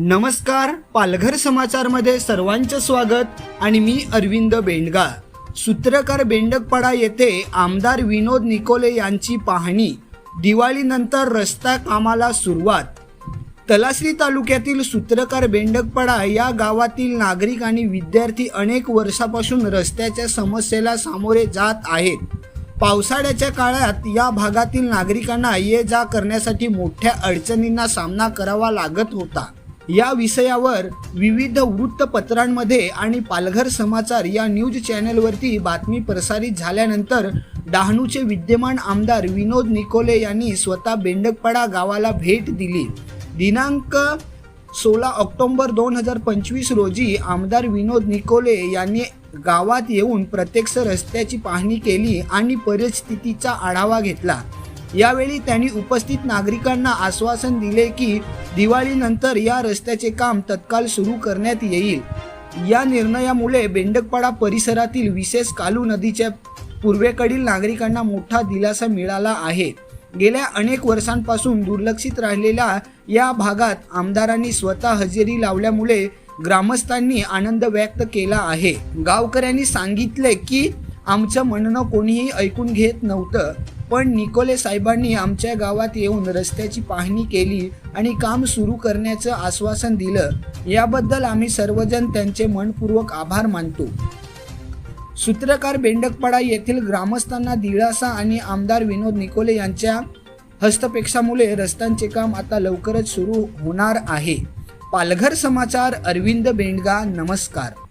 नमस्कार पालघर समाचारमध्ये सर्वांचं स्वागत. आणि मी अरविंद बेंडगा सूत्रकार बेंडकपाडा येथे आमदार विनोद निकोले यांची पाहणी. दिवाळीनंतर रस्ता कामाला सुरुवात. तलासरी तालुक्यातील सूत्रकार बेंडकपाडा या गावातील नागरिक आणि विद्यार्थी अनेक वर्षापासून रस्त्याच्या समस्येला सामोरे जात आहेत. पावसाळ्याच्या काळात या भागातील नागरिकांना ये जा करण्यासाठी मोठ्या अडचणींना सामना करावा लागत होता. या विषयावर विविध वृत्तपत्रांमध्ये आणि पालघर समाचार या न्यूज चॅनलवरती बातमी प्रसारित झाल्यानंतर डहाणूचे विद्यमान आमदार विनोद निकोले यांनी स्वतः बेंडकपाडा गावाला भेट दिली. दिनांक सोळा ऑक्टोंबर दोन हजार पंचवीस रोजी आमदार विनोद निकोले यांनी गावात येऊन प्रत्यक्ष रस्त्याची पाहणी केली आणि परिस्थितीचा आढावा घेतला. यावेळी त्यांनी उपस्थित नागरिकांना आश्वासन दिले की दिवाळीनंतर या रस्त्याचे काम तत्काळ सुरू करण्यात येईल. या निर्णयामुळे बेंडकपाडा परिसरातील विशेष कालू नदीच्या पूर्वेकडील नागरिकांना मोठा दिलासा मिळाला आहे. गेल्या अनेक वर्षांपासून दुर्लक्षित राहिलेल्या या भागात आमदारांनी स्वतः हजेरी लावल्यामुळे ग्रामस्थांनी आनंद व्यक्त केला आहे. गावकऱ्यांनी सांगितले की आमचं म्हणणं कोणीही ऐकून घेत नव्हतं. पण निकोले साहेबांनी आमच्या गावात येऊन रस्त्याची पाहणी केली आणि काम सुरू करण्याचं आश्वासन दिलं. याबद्दल आम्ही सर्वजण त्यांचे मनपूर्वक आभार मानतो. सूत्रकार बेंडकपाडा येथील ग्रामस्थांना दिलासा आणि आमदार विनोद निकोले यांच्या हस्तपेक्षामुळे रस्त्यांचे काम आता लवकरच सुरू होणार आहे. पालघर समाचार अरविंद बेंडगा नमस्कार.